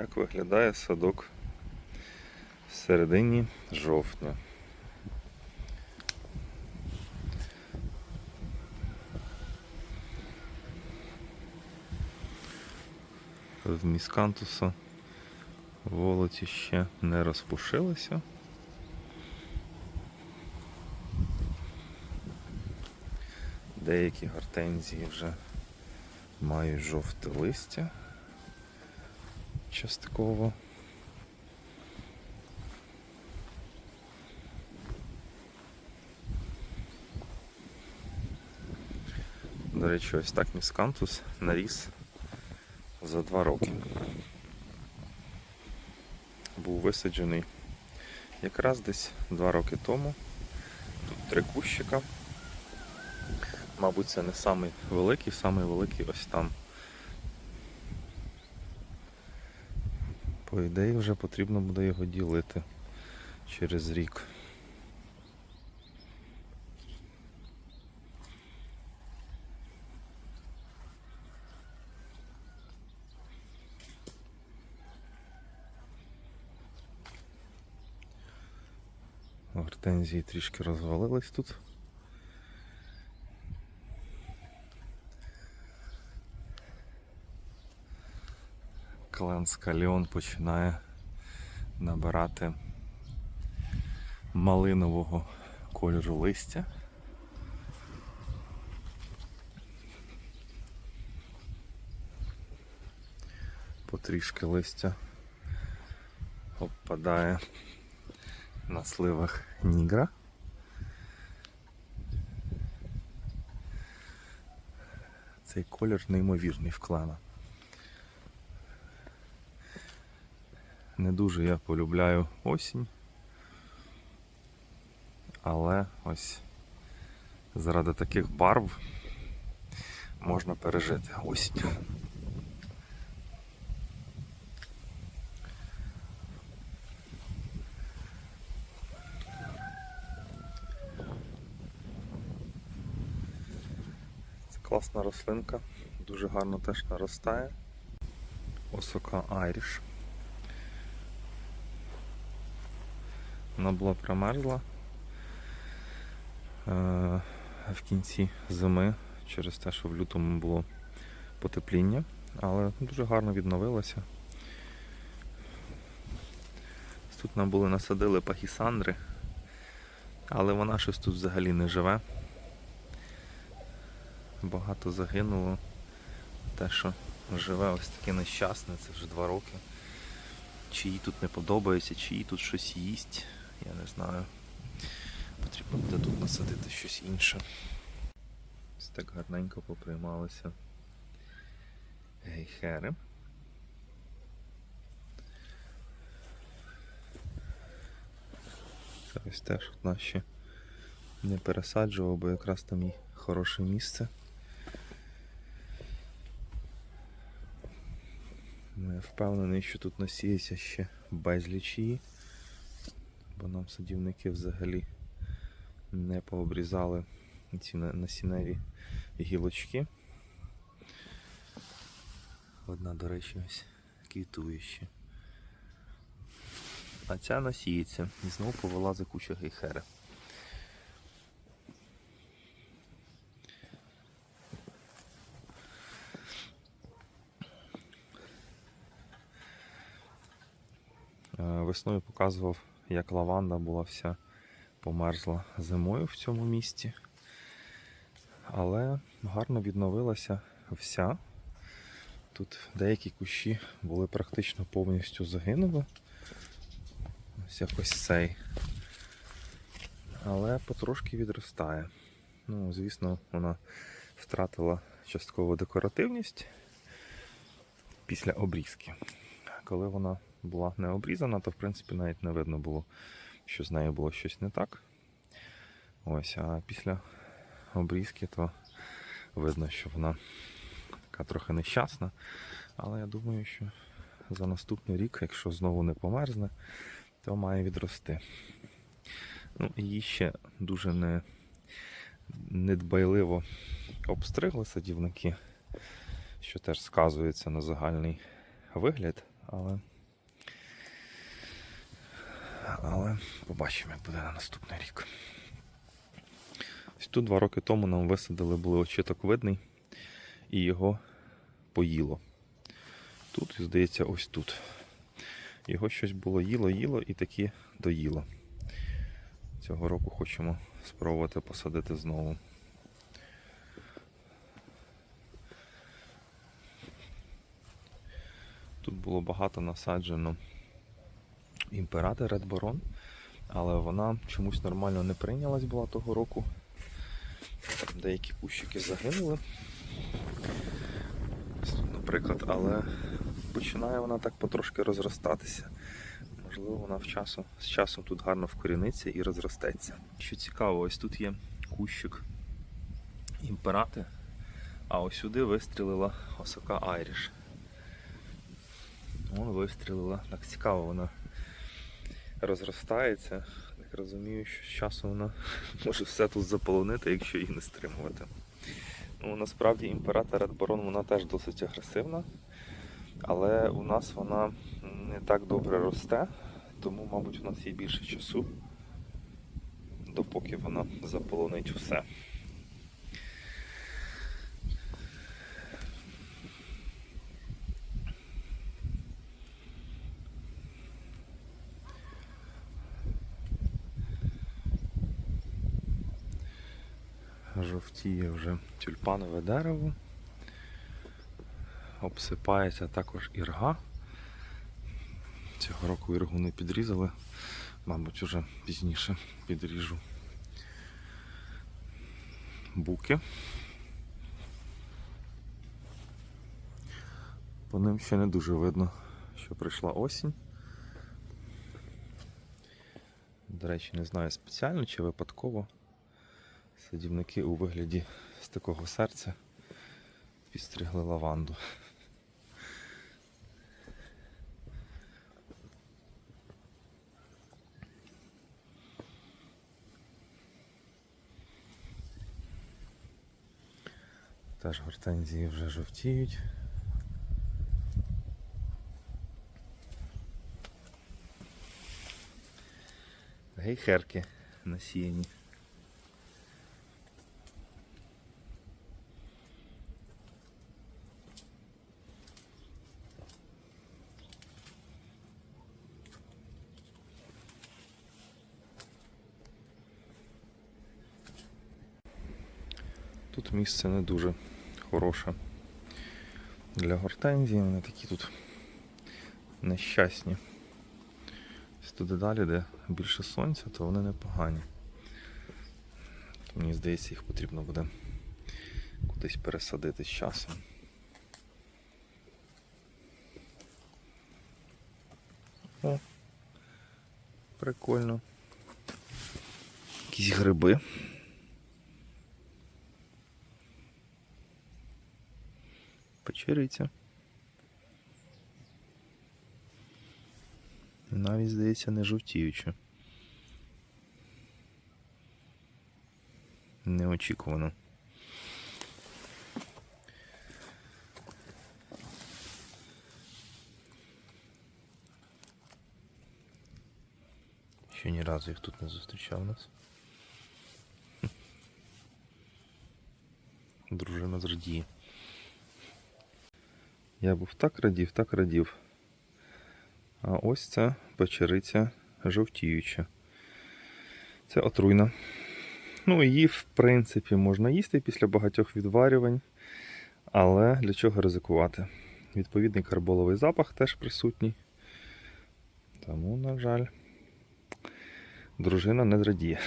Як виглядає садок в середині жовтня? В міскантуса волоті ще не розпушилися. Деякі гортензії вже мають жовте листя частково. До речі, ось так міскантус наріс за два роки. Був висаджений якраз десь два роки тому. Тут три кущика. Мабуть, це не самий великий, самий великий ось там. По ідеї вже потрібно буде його ділити через рік. Гортензії трішки розвалились тут. Клен Скаліон починає набирати малинового кольору листя. Потрішки листя обпадає на сливах нігра. Цей колір неймовірний в клена. Не дуже я полюбляю осінь. Але ось заради таких барв можна пережити осінь. Це класна рослинка, дуже гарно теж наростає. Осока Айріш. Вона була промерзла е, в кінці зими через те, що в лютому було потепління, але дуже гарно відновилася. Тут нам були насадили пахісандри, але вона щось тут взагалі не живе. Багато загинуло. Те, що живе ось таке нещасне, це вже два роки. Чи їй тут не подобається, чи їй тут щось їсть, я не знаю. Потрібно буде тут насадити щось інше. Ось так гарненько поприймалися гейхери. Ось теж от наші не пересаджував, бо якраз там і хороше місце. Ну, Я впевнений, що тут насіється ще безліч її, бо нам садівники взагалі не пообрізали ці на- насінневі гілочки. Одна, до речі, ось квітує. А ця насіється і знову повилазить куча гейхери. Е, Весною показував, як лаванда була вся померзла зимою в цьому місті. Але гарно відновилася вся. Тут деякі кущі були практично повністю загинули. Ось якось цей. Але потрошки відростає. Ну, звісно, вона втратила частково декоративність після обрізки. Коли вона була не обрізана, то в принципі навіть не видно було, що з нею було щось не так. Ось, а після обрізки то видно, що вона така трохи нещасна. Але я думаю, що за наступний рік, якщо знову не померзне, то має відрости. Ну, її ще дуже не, недбайливо обстригли садівники, що теж сказується на загальний вигляд але. Але побачимо, як буде на наступний рік. Ось тут два роки тому нам висадили були очіток видний і його поїло. Тут, і, здається, ось тут. Його щось було їло, їло і таки доїло. Цього року хочемо спробувати посадити знову. Тут було багато насаджено імператор Baron, але вона чомусь нормально не прийнялась була того року. Деякі кущики загинули, наприклад, але починає вона так потрошки розростатися. Можливо, вона в часу, з часом тут гарно вкоріниться і розростеться. Що цікаво, ось тут є кущик імперати, а ось сюди вистрілила осока Айріш. Вон вистрілила. Так цікаво, вона розростається. Так розумію, що з часу вона може все тут заполонити, якщо її не стримувати. Ну, насправді імператор Редборон вона теж досить агресивна, але у нас вона не так добре росте, тому, мабуть, у нас є більше часу, допоки вона заполонить все. Жовтіє вже тюльпанове дерево. Обсипається також ірга. Цього року іргу не підрізали, мабуть, уже пізніше підріжу. Буки. По ним ще не дуже видно, що прийшла осінь. До речі, не знаю спеціально чи випадково. Садівники у вигляді з такого серця підстригли лаванду. Теж гортензії вже жовтіють. Гейхерки насіяні. Тут місце не дуже хороше для гортензії, вони такі тут нещасні. Туди далі, де більше сонця, то вони непогані. Мені здається, їх потрібно буде кудись пересадити з часом. О, прикольно. Якісь гриби. Печериця. Навіть, здається, не жовтіюча. Неочікувано. Ще ні разу їх тут не зустрічав нас. Дружина зрадіє. Я був так радів, так радів. А ось ця печериця жовтіюча. Це отруйна. Ну, її, в принципі, можна їсти після багатьох відварювань. Але для чого ризикувати? Відповідний карболовий запах теж присутній. Тому, на жаль, дружина не зрадіє.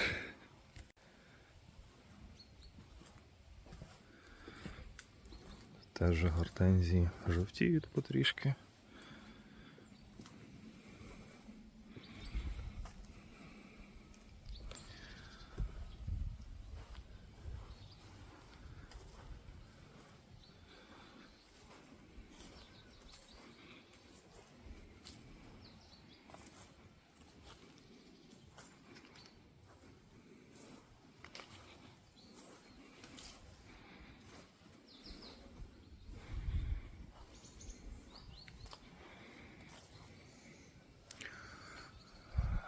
Теж гортензії жовтіють потрішки.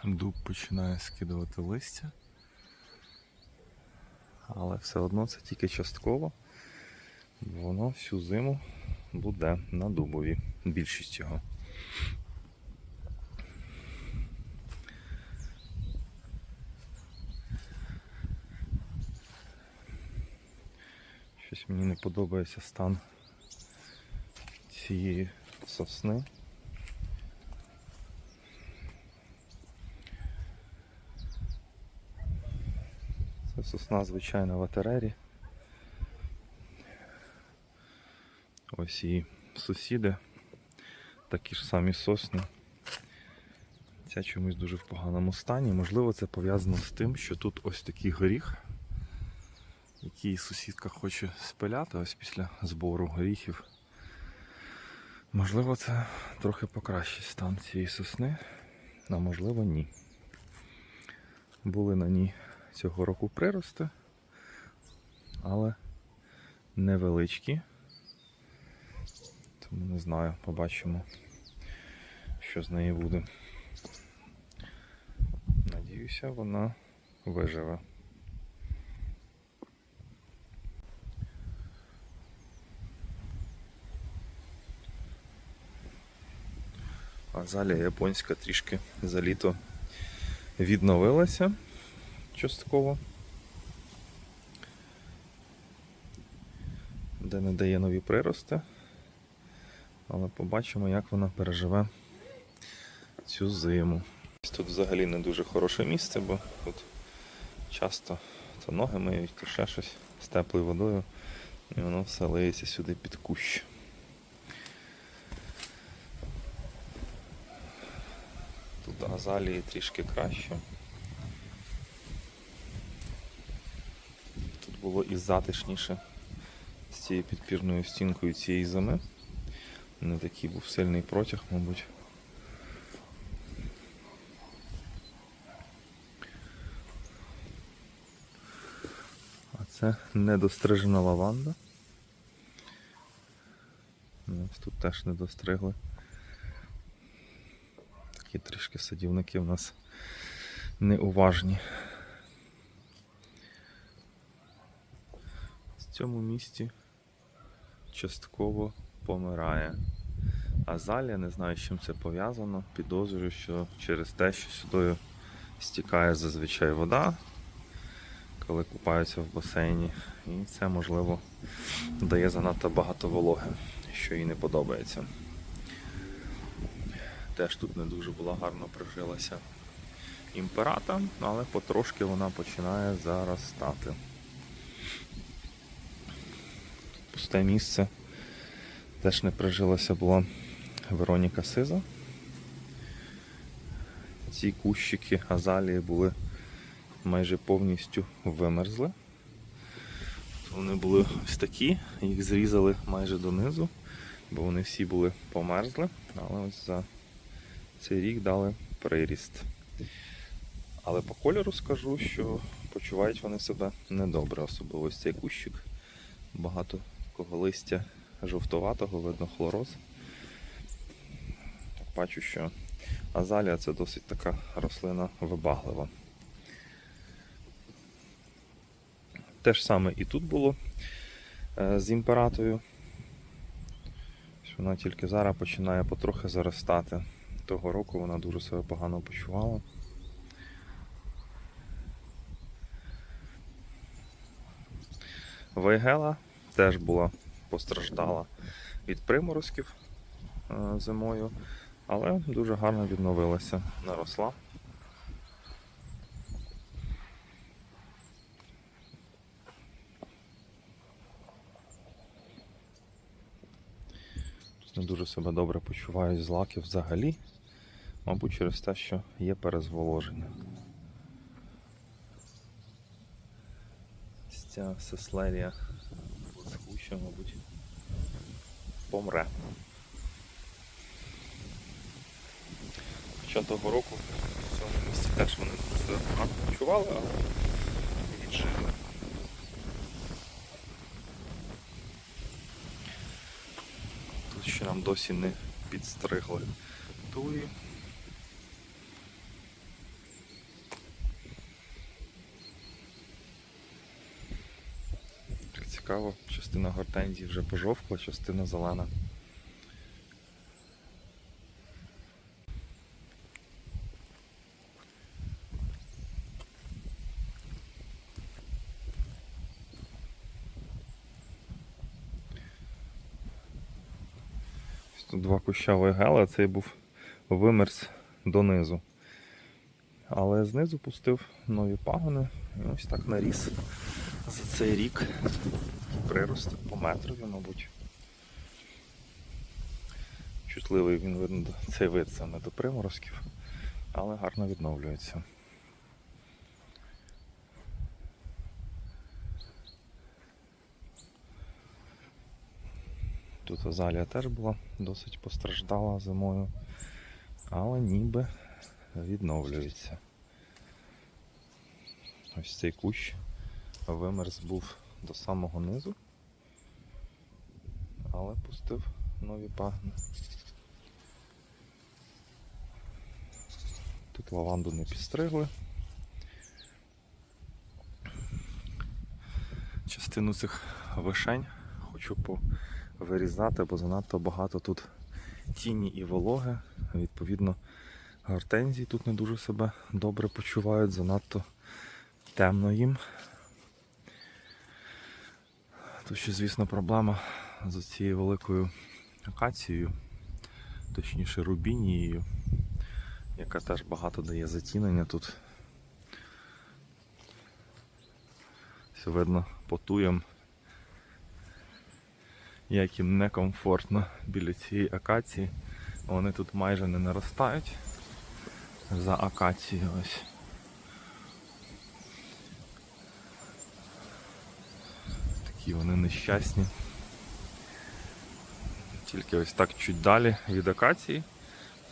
Дуб починає скидувати листя. Але все одно це тільки частково. Воно всю зиму буде на дубові. Більшість його. Щось мені не подобається стан цієї сосни. Це сосна звичайна в атерері. Ось і сусіди, такі ж самі сосни. Ця чомусь дуже в поганому стані. Можливо, це пов'язано з тим, що тут ось такий горіх, який сусідка хоче спиляти ось після збору горіхів. Можливо, це трохи покращить стан цієї сосни, а можливо ні. Були на ній цього року прирости, але невеличкі. Тому не знаю, побачимо, що з неї буде. Надіюся, вона виживе. Азалія японська трішки за літо відновилася частково. Де не дає нові прирости. Але побачимо, як вона переживе цю зиму. Тут взагалі не дуже хороше місце, бо тут часто то ноги миють, то ще щось з теплою водою, і воно все лиється сюди під кущ. Тут азалії трішки краще. Тут було і затишніше з цією підпірною стінкою цієї зими. Не такий був сильний протяг, мабуть. А це недострижена лаванда. Ну, Ось тут теж недостригли. Такі трішки садівники в нас неуважні. В цьому місці частково помирає. Азалія, не знаю, з чим це пов'язано. Підозрюю, що через те, що сюди стікає зазвичай вода, коли купаються в басейні. І це, можливо, дає занадто багато вологи, що їй не подобається. Теж тут не дуже була гарно прижилася імперата, але потрошки вона починає заростати. Пусте місце. Теж не прижилася була Вероніка Сиза. Ці кущики азалії були майже повністю вимерзли. Вони були ось такі, їх зрізали майже донизу, бо вони всі були померзли, але ось за цей рік дали приріст. Але по кольору скажу, що почувають вони себе недобре, особливо ось цей кущик. Багато кого листя жовтуватого, видно хлороз. Бачу, що азалія це досить така рослина вибаглива. Те ж саме і тут було е, з імператою. Вона тільки зараз починає потрохи заростати. Того року вона дуже себе погано почувала. Вейгела теж була постраждала від приморозків е, зимою, але дуже гарно відновилася, наросла. Не дуже себе добре почувають злаки взагалі, мабуть, через те, що є перезволоження. Ця сеслерія схуща, мабуть, помре. Хоча того року в цьому місці теж вони себе погано почували, але віджили. Тут ще нам досі не підстригли туї. цікаво, частина гортензії вже пожовкла, частина зелена. Тут два куща вейгела, цей був вимерз донизу. Але знизу пустив нові пагони і ось так наріс за цей рік. Прирост по метрові, мабуть. Чутливий він видно, цей вид саме до приморозків, але гарно відновлюється. Тут азалія теж була досить постраждала зимою, але ніби відновлюється. Ось цей кущ вимерз був до самого низу, але пустив нові пагни. Тут лаванду не підстригли. Частину цих вишень хочу повирізати, бо занадто багато тут тіні і вологи. Відповідно, гортензії тут не дуже себе добре почувають, занадто темно їм. Тут ще, звісно, проблема з цією великою акацією, точніше рубінією, яка теж багато дає затінення тут. Все видно потуєм, як їм некомфортно біля цієї акації. Вони тут майже не наростають за акацією ось. Такі вони нещасні. Тільки ось так чуть далі від акації.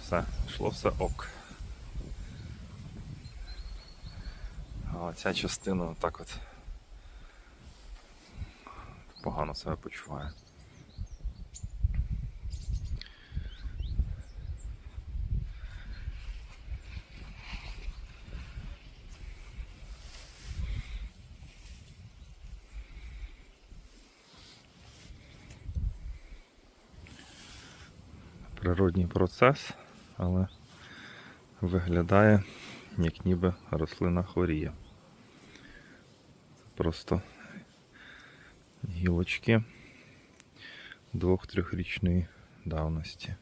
Все, йшло все ок. А ця частина так от погано себе почуває. Природній процес, але виглядає, як ніби рослина хворіє. Просто гілочки двох-трьохрічної давності.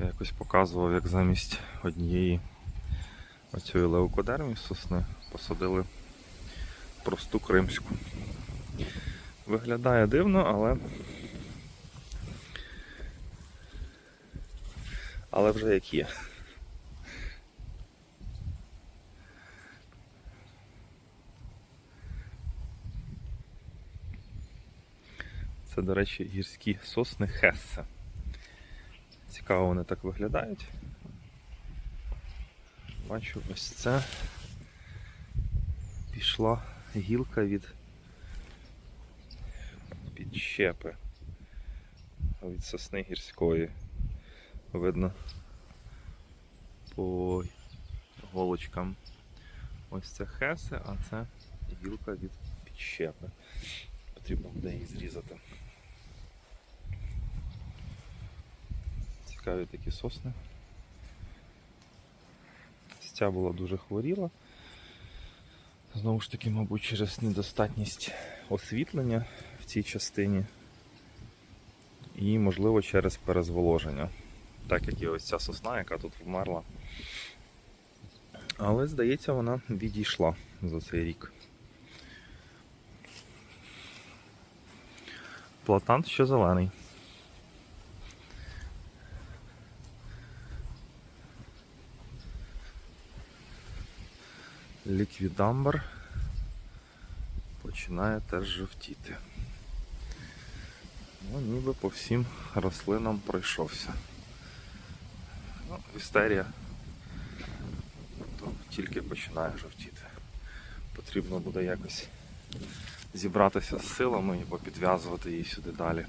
Я якось показував, як замість однієї оцієї леукодермії сосни посадили просту кримську. Виглядає дивно, але. Але вже як є. Це, до речі, гірські сосни Хессе. Цікаво вони так виглядають. Бачу, ось це пішла гілка від підщепи від сосни гірської. Видно по голочкам. Ось це хесе, а це гілка від підщепи. Потрібно буде її зрізати. Цікаві такі сосни. Ця була дуже хворіла. Знову ж таки, мабуть, через недостатність освітлення в цій частині. І, можливо, через перезволоження. Так як і ось ця сосна, яка тут вмерла. Але, здається, вона відійшла за цей рік. Платан ще зелений. Ліквідамбр починає теж жовтіти. Ну, ніби по всім рослинам пройшовся. Ну, вістерія тільки починає жовтіти. Потрібно буде якось зібратися з силами і попідв'язувати її сюди далі.